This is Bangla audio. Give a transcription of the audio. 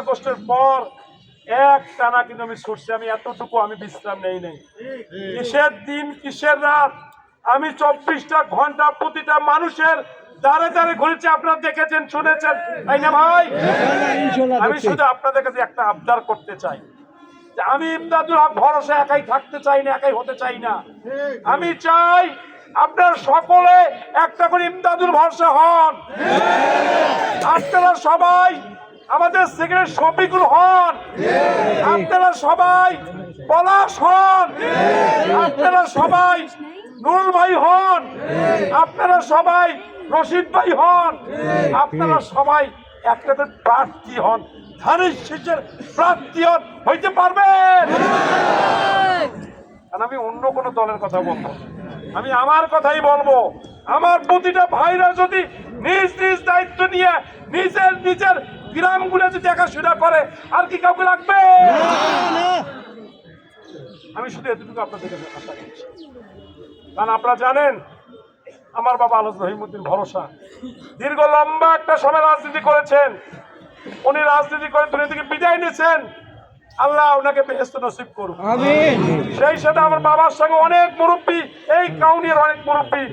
আগস্টের পর এক টানা কিন্তু আমি ছুটছি, আমি এতটুকু আমি বিশ্রাম নেই নাই। কিসের দিন, কিসের রাত? আমি চব্বিশটা ঘণ্টা প্রতিটা মানুষের দাঁড়ে দাঁড়ে ঘুরেছি, আপনারা দেখেছেন, শুনেছেন, তাই না ভাই? আমি শুধু আপনাদের কাছে একটা আবদার করতে চাই আমি ইমদাদুল হক ভরসা একাই থাকতে চাই না, একাই হতে চাই না। আমি চাই আপনার সকলে একটা করে ইমদাদুল ভরসা হন। আপনারা সবাই আমাদের সেক্রেটারি শফিকুল হন। আপনারা সবাই পলাশ হন। আপনারা সবাই নুরুল ভাই হন। আপনারা সবাই রশিদ ভাই হন। আপনারা সবাই একটা করে প্রার্থী হন। ধানের শেষের প্রার্থী হন। হইতে পারবেন কারণ আমি অন্য কোনো দলের কথা বলব আমি আমার কথাই বলব। আমার প্রতিটা ভাইরা যদি নিজ নিজ দায়িত্ব নিয়ে নিজের নিজের গ্রামগুলো যদি দেখাশোনা করে আর কি কাউকে লাগবে? আমি শুধু এতটুকু আপনাদের কাছে আশা করছি। কারণ আপনারা জানেন আমার বাবা আলোচ রহিমুদ্দিন ভরসা। দীর্ঘ লম্বা একটা সময় রাজনীতি করেছেন। উনি রাজনীতি করে দুনিয়া থেকে বিদায় নিয়েছেন। আল্লাহ ওনাকে বেহেস্ত নসিব করুন সেই সাথে আমার বাবার সঙ্গে অনেক মুরব্বী এই কাউনির অনেক মুরব্বী।